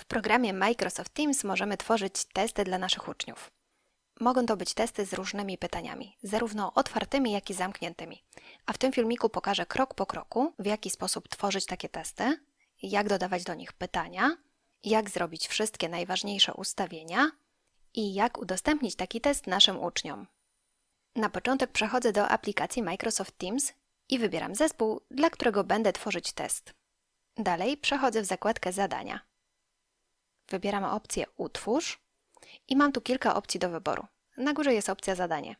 W programie Microsoft Teams możemy tworzyć testy dla naszych uczniów. Mogą to być testy z różnymi pytaniami, zarówno otwartymi, jak i zamkniętymi. A w tym filmiku pokażę krok po kroku, w jaki sposób tworzyć takie testy, jak dodawać do nich pytania, jak zrobić wszystkie najważniejsze ustawienia i jak udostępnić taki test naszym uczniom. Na początek przechodzę do aplikacji Microsoft Teams i wybieram zespół, dla którego będę tworzyć test. Dalej przechodzę w zakładkę Zadania. Wybieram opcję Utwórz i mam tu kilka opcji do wyboru. Na górze jest opcja Zadanie.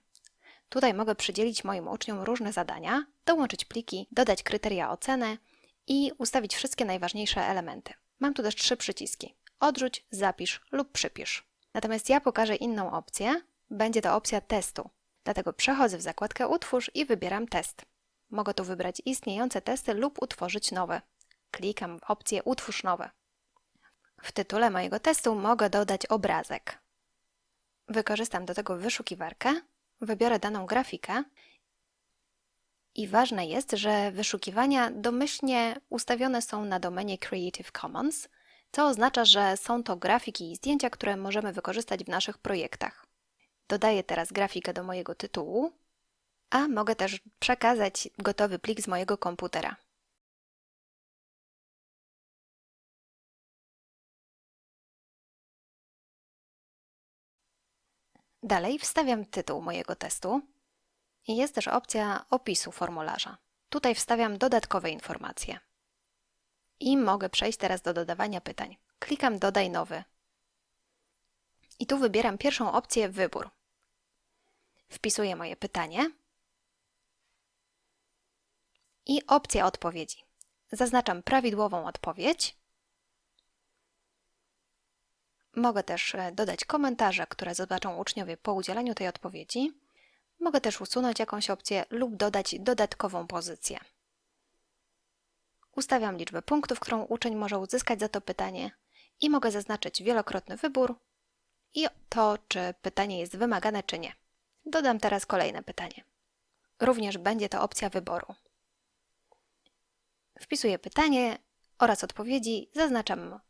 Tutaj mogę przydzielić moim uczniom różne zadania, dołączyć pliki, dodać kryteria oceny i ustawić wszystkie najważniejsze elementy. Mam tu też trzy przyciski: Odrzuć, zapisz lub przypisz. Natomiast ja pokażę inną opcję. Będzie to opcja testu. Dlatego przechodzę w zakładkę Utwórz i wybieram test. Mogę tu wybrać istniejące testy lub utworzyć nowe. Klikam w opcję Utwórz nowe. W tytule mojego testu mogę dodać obrazek. Wykorzystam do tego wyszukiwarkę, wybiorę daną grafikę i ważne jest, że wyszukiwania domyślnie ustawione są na domenie Creative Commons, co oznacza, że są to grafiki i zdjęcia, które możemy wykorzystać w naszych projektach. Dodaję teraz grafikę do mojego tytułu, a mogę też przekazać gotowy plik z mojego komputera. Dalej wstawiam tytuł mojego testu i jest też opcja opisu formularza. Tutaj wstawiam dodatkowe informacje. I mogę przejść teraz do dodawania pytań. Klikam Dodaj nowy. I tu wybieram pierwszą opcję Wybór. Wpisuję moje pytanie i opcja odpowiedzi. Zaznaczam prawidłową odpowiedź. Mogę też e, dodać komentarze, które zobaczą uczniowie po udzieleniu tej odpowiedzi. Mogę też usunąć jakąś opcję lub dodać dodatkową pozycję. Ustawiam liczbę punktów, którą uczeń może uzyskać za to pytanie i mogę zaznaczyć wielokrotny wybór i to, czy pytanie jest wymagane, czy nie. Dodam teraz kolejne pytanie. Również będzie to opcja wyboru. Wpisuję pytanie oraz odpowiedzi, zaznaczam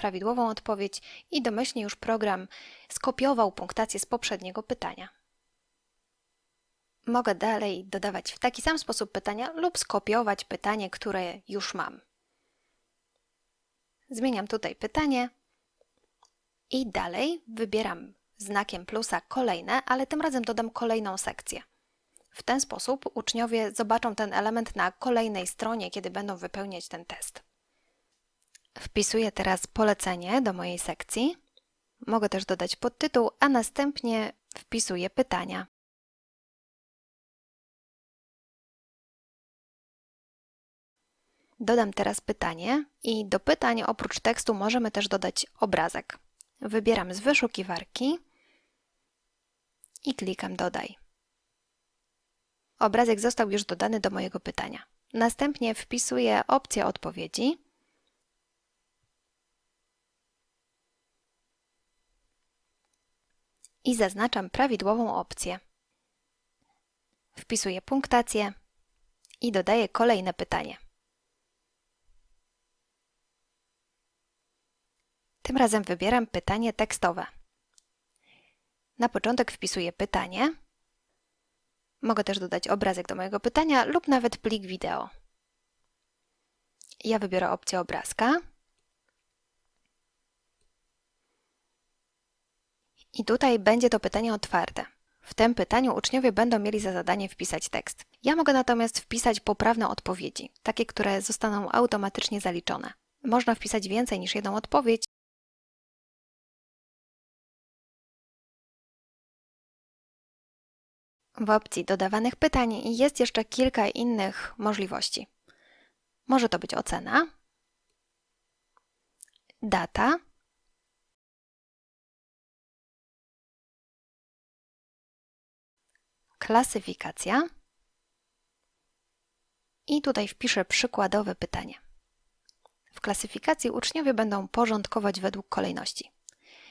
prawidłową odpowiedź i domyślnie już program skopiował punktację z poprzedniego pytania. Mogę dalej dodawać w taki sam sposób pytania lub skopiować pytanie, które już mam. Zmieniam tutaj pytanie i dalej wybieram znakiem plusa kolejne, ale tym razem dodam kolejną sekcję. W ten sposób uczniowie zobaczą ten element na kolejnej stronie, kiedy będą wypełniać ten test. Wpisuję teraz polecenie do mojej sekcji. Mogę też dodać podtytuł, a następnie wpisuję pytania. Dodam teraz pytanie i do pytań oprócz tekstu możemy też dodać obrazek. Wybieram z wyszukiwarki i klikam Dodaj. Obrazek został już dodany do mojego pytania. Następnie wpisuję opcję odpowiedzi i zaznaczam prawidłową opcję. Wpisuję punktację i dodaję kolejne pytanie. Tym razem wybieram pytanie tekstowe. Na początek wpisuję pytanie. Mogę też dodać obrazek do mojego pytania lub nawet plik wideo. Ja wybiorę opcję obrazka. I tutaj będzie to pytanie otwarte. W tym pytaniu uczniowie będą mieli za zadanie wpisać tekst. Ja mogę natomiast wpisać poprawne odpowiedzi, takie, które zostaną automatycznie zaliczone. Można wpisać więcej niż jedną odpowiedź, W opcji dodawanych pytań jest jeszcze kilka innych możliwości. Może to być ocena, data, klasyfikacja i tutaj wpiszę przykładowe pytanie. W klasyfikacji uczniowie będą porządkować według kolejności.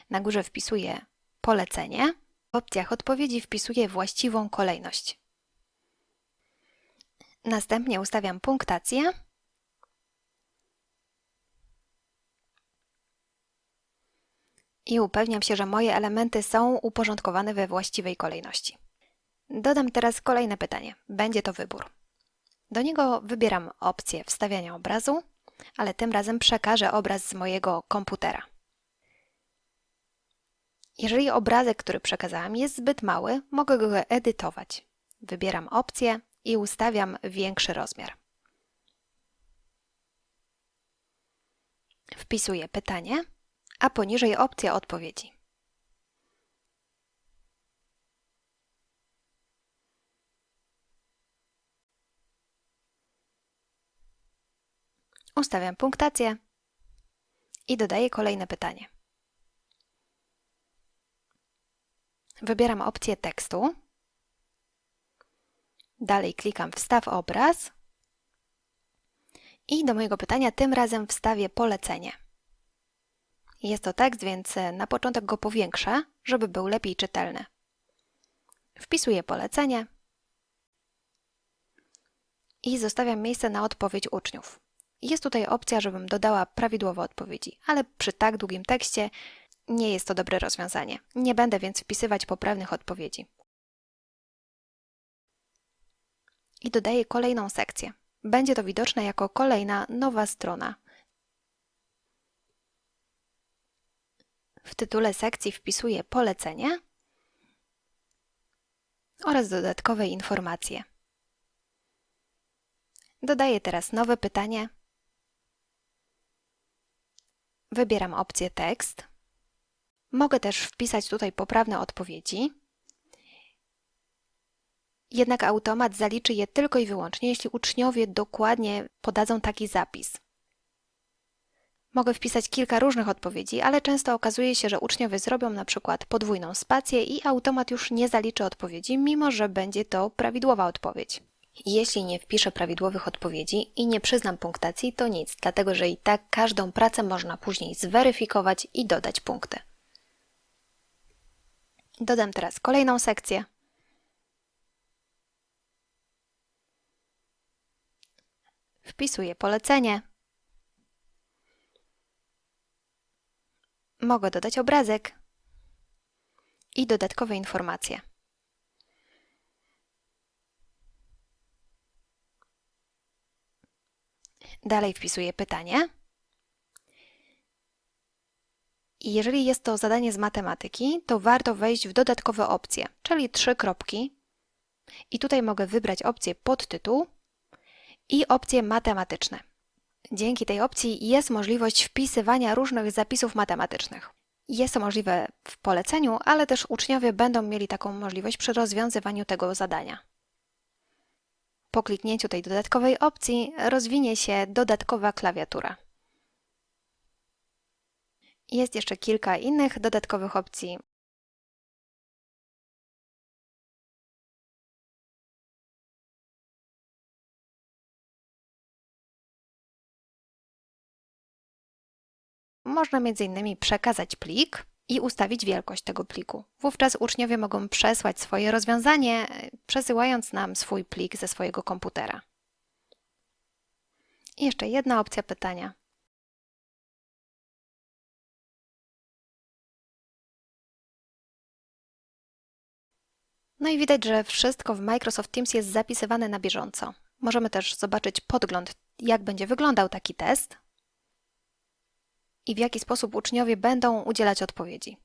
Na górze wpisuję polecenie, w opcjach odpowiedzi wpisuję właściwą kolejność. Następnie ustawiam punktację i upewniam się, że moje elementy są uporządkowane we właściwej kolejności. Dodam teraz kolejne pytanie. Będzie to wybór. Do niego wybieram opcję wstawiania obrazu, ale tym razem przekażę obraz z mojego komputera. Jeżeli obrazek, który przekazałam jest zbyt mały, mogę go edytować. Wybieram opcję i ustawiam większy rozmiar. Wpisuję pytanie, a poniżej opcja odpowiedzi. Ustawiam punktację i dodaję kolejne pytanie. Wybieram opcję tekstu. Dalej klikam Wstaw obraz. I do mojego pytania tym razem wstawię polecenie. Jest to tekst, więc na początek go powiększę, żeby był lepiej czytelny. Wpisuję polecenie i zostawiam miejsce na odpowiedź uczniów. Jest tutaj opcja, żebym dodała prawidłowe odpowiedzi, ale przy tak długim tekście nie jest to dobre rozwiązanie. Nie będę więc wpisywać poprawnych odpowiedzi. I dodaję kolejną sekcję. Będzie to widoczne jako kolejna nowa strona. W tytule sekcji wpisuję polecenie oraz dodatkowe informacje. Dodaję teraz nowe pytanie. Wybieram opcję tekst. Mogę też wpisać tutaj poprawne odpowiedzi. Jednak automat zaliczy je tylko i wyłącznie, jeśli uczniowie dokładnie podadzą taki zapis. Mogę wpisać kilka różnych odpowiedzi, ale często okazuje się, że uczniowie zrobią na przykład podwójną spację i automat już nie zaliczy odpowiedzi, mimo że będzie to prawidłowa odpowiedź. Jeśli nie wpiszę prawidłowych odpowiedzi i nie przyznam punktacji, to nic, dlatego że i tak każdą pracę można później zweryfikować i dodać punkty. Dodam teraz kolejną sekcję. Wpisuję polecenie. Mogę dodać obrazek i dodatkowe informacje. Dalej wpisuję pytanie. I jeżeli jest to zadanie z matematyki, to warto wejść w dodatkowe opcje, czyli trzy kropki. I tutaj mogę wybrać opcję podtytuł i opcje matematyczne. Dzięki tej opcji jest możliwość wpisywania różnych zapisów matematycznych. Jest to możliwe w poleceniu, ale też uczniowie będą mieli taką możliwość przy rozwiązywaniu tego zadania. Po kliknięciu tej dodatkowej opcji rozwinie się dodatkowa klawiatura. Jest jeszcze kilka innych dodatkowych opcji. Można m.in. przekazać plik i ustawić wielkość tego pliku. Wówczas uczniowie mogą przesłać swoje rozwiązanie, przesyłając nam swój plik ze swojego komputera. I jeszcze jedna opcja pytania. No i widać, że wszystko w Microsoft Teams jest zapisywane na bieżąco. Możemy też zobaczyć podgląd, jak będzie wyglądał taki test i w jaki sposób uczniowie będą udzielać odpowiedzi.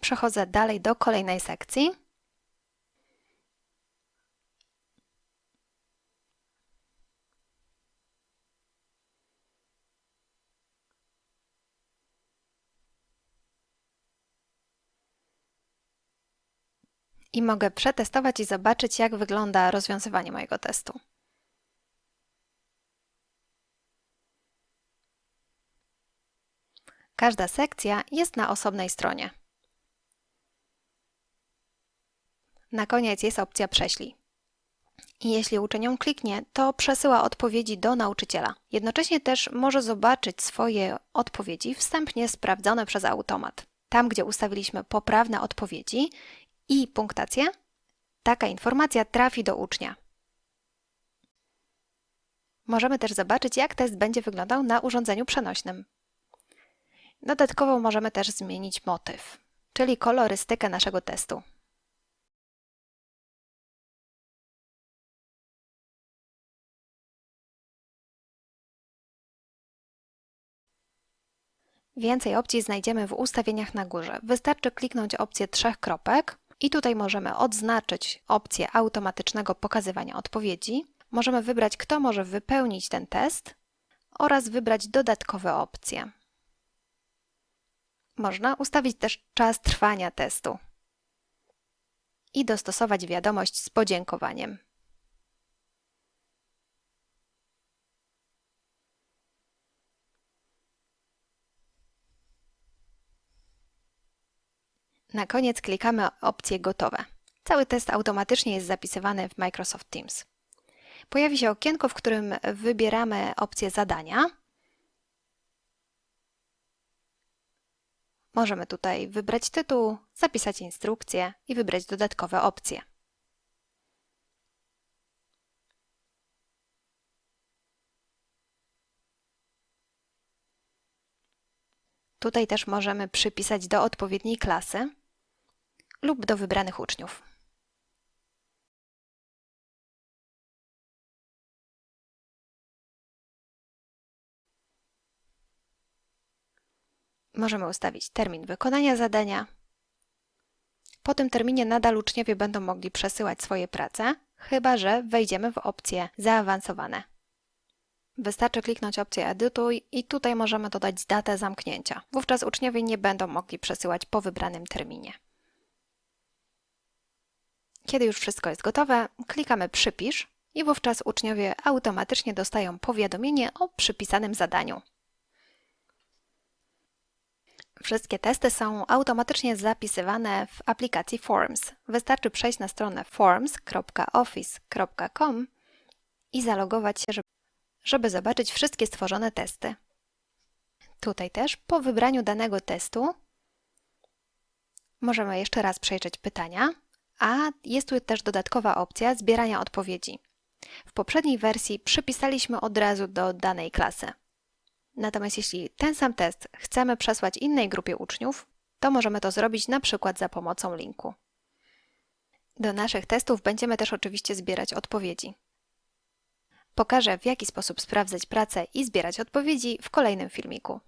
Przechodzę dalej do kolejnej sekcji. I mogę przetestować i zobaczyć, jak wygląda rozwiązywanie mojego testu. Każda sekcja jest na osobnej stronie. Na koniec jest opcja Prześlij. I jeśli uczeń ją kliknie, to przesyła odpowiedzi do nauczyciela. Jednocześnie też może zobaczyć swoje odpowiedzi wstępnie sprawdzone przez automat. Tam, gdzie ustawiliśmy poprawne odpowiedzi i punktację, taka informacja trafi do ucznia. Możemy też zobaczyć, jak test będzie wyglądał na urządzeniu przenośnym. Dodatkowo możemy też zmienić motyw, czyli kolorystykę naszego testu. Więcej opcji znajdziemy w ustawieniach na górze. Wystarczy kliknąć opcję trzech kropek i tutaj możemy odznaczyć opcję automatycznego pokazywania odpowiedzi. Możemy wybrać, kto może wypełnić ten test oraz wybrać dodatkowe opcje. Można ustawić też czas trwania testu i dostosować wiadomość z podziękowaniem. Na koniec klikamy opcję Gotowe. Cały test automatycznie jest zapisywany w Microsoft Teams. Pojawi się okienko, w którym wybieramy opcję zadania. Możemy tutaj wybrać tytuł, zapisać instrukcję i wybrać dodatkowe opcje. Tutaj też możemy przypisać do odpowiedniej klasy lub do wybranych uczniów. Możemy ustawić termin wykonania zadania. Po tym terminie nadal uczniowie będą mogli przesyłać swoje prace, chyba że wejdziemy w opcje zaawansowane. Wystarczy kliknąć opcję Edytuj i tutaj możemy dodać datę zamknięcia. Wówczas uczniowie nie będą mogli przesyłać po wybranym terminie. Kiedy już wszystko jest gotowe, klikamy Przypisz i wówczas uczniowie automatycznie dostają powiadomienie o przypisanym zadaniu. Wszystkie testy są automatycznie zapisywane w aplikacji Forms. Wystarczy przejść na stronę forms.office.com i zalogować się, żeby zobaczyć wszystkie stworzone testy. Tutaj też po wybraniu danego testu możemy jeszcze raz przejrzeć pytania, a jest tu też dodatkowa opcja zbierania odpowiedzi. W poprzedniej wersji przypisaliśmy od razu do danej klasy. Natomiast jeśli ten sam test chcemy przesłać innej grupie uczniów, to możemy to zrobić na przykład za pomocą linku. Do naszych testów będziemy też oczywiście zbierać odpowiedzi. Pokażę, w jaki sposób sprawdzać pracę i zbierać odpowiedzi w kolejnym filmiku.